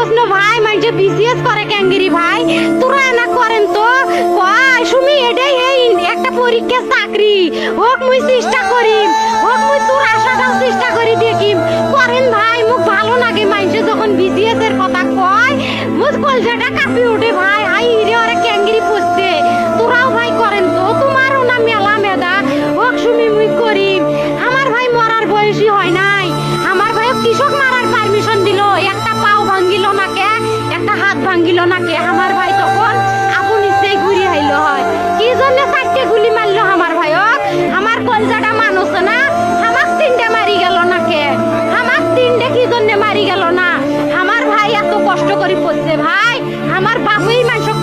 আমি কৃষ্ণ ভাই মানে বিসিএস করে ক্যাঙ্গেরি ভাই, তোরা না করেন তো? কয়, সুমি, এটাই এই একটা পরীক্ষা চাকরি। হোক, মুই চেষ্টা করি হোক, মুই তোর আশাটাও চেষ্টা করি দেখিম। করেন ভাই, মুখ ভালো লাগে মাইন্ডে যখন বিসিএস এর কথা কয়, মুখ কলজাটা কাঁপি ওঠে ভাই। হাই, হিরে, ওরে ক্যাঙ্গেরি পড়ছে। তোরাও ভাই করেন তো। তোমারও না মেলা মেদা। হোক, সুমি, মুই করি আমার ভাই মরার বয়সী হয় ভাঙ্গিল নাকে আমার ভাই তখন আপু ইচ্ছেই ঘুরি আইল হয়। কি জন্য চারটে গুলি মারলো আমার ভাইক আমার কলজাটা মানুষ না? আমার তিনটে মারি গেল নাকে আমার তিনটে কি জন্য মারি গেল না? আমার ভাই এত কষ্ট করে পড়ছে ভাই। আমার বাপই মানুষ